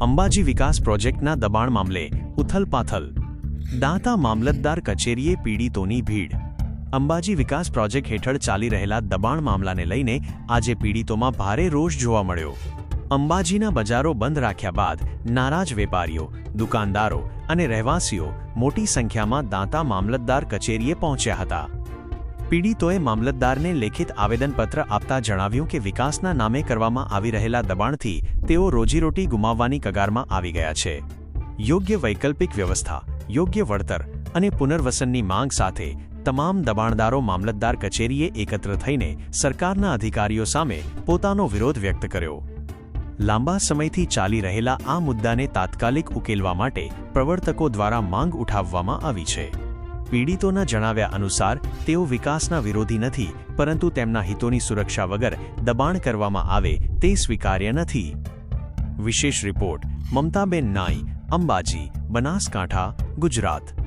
અંબાજી વિકાસ પ્રોજેક્ટના દબાણ મામલે ઉથલપાથલ દાંતા મામલતદાર કચેરીએ પીડિતોની ભીડ. અંબાજી વિકાસ પ્રોજેક્ટ હેઠળ ચાલી રહેલા દબાણ મામલાને લઈને આજે પીડિતોમાં ભારે રોષ જોવા મળ્યો. અંબાજીના બજારો બંધ રાખ્યા બાદ નારાજ વેપારીઓ, દુકાનદારો અને રહેવાસીઓ મોટી સંખ્યામાં દાંતા મામલતદાર કચેરીએ પહોંચ્યા હતા. પીડિતોએ મામલતદારને લેખિત આવેદનપત્ર આપતા જણાવ્યું કે વિકાસના નામે કરવામાં આવી રહેલા દબાણથી તેઓ રોજીરોટી ગુમાવવાની કગારમાં આવી ગયા છે. યોગ્ય વૈકલ્પિક વ્યવસ્થા, યોગ્ય વળતર અને પુનર્વસનની માંગ સાથે તમામ દબાણદારો મામલતદાર કચેરીએ એકત્ર થઈને સરકારના અધિકારીઓ સામે પોતાનો વિરોધ વ્યક્ત કર્યો. લાંબા સમયથી ચાલી રહેલા આ મુદ્દાને તાત્કાલિક ઉકેલવા માટે પ્રવર્તકો દ્વારા માંગ ઉઠાવવામાં આવી છે. પીડિતોના જણાવ્યા અનુસાર, તેઓ વિકાસના વિરોધી નથી, પરંતુ તેમના હિતોની સુરક્ષા વગર દબાણ કરવામાં આવે તે સ્વીકાર્ય નથી. વિશેષ રિપોર્ટ, મમતાબેન નાઈ, અંબાજી, બનાસકાંઠા, ગુજરાત.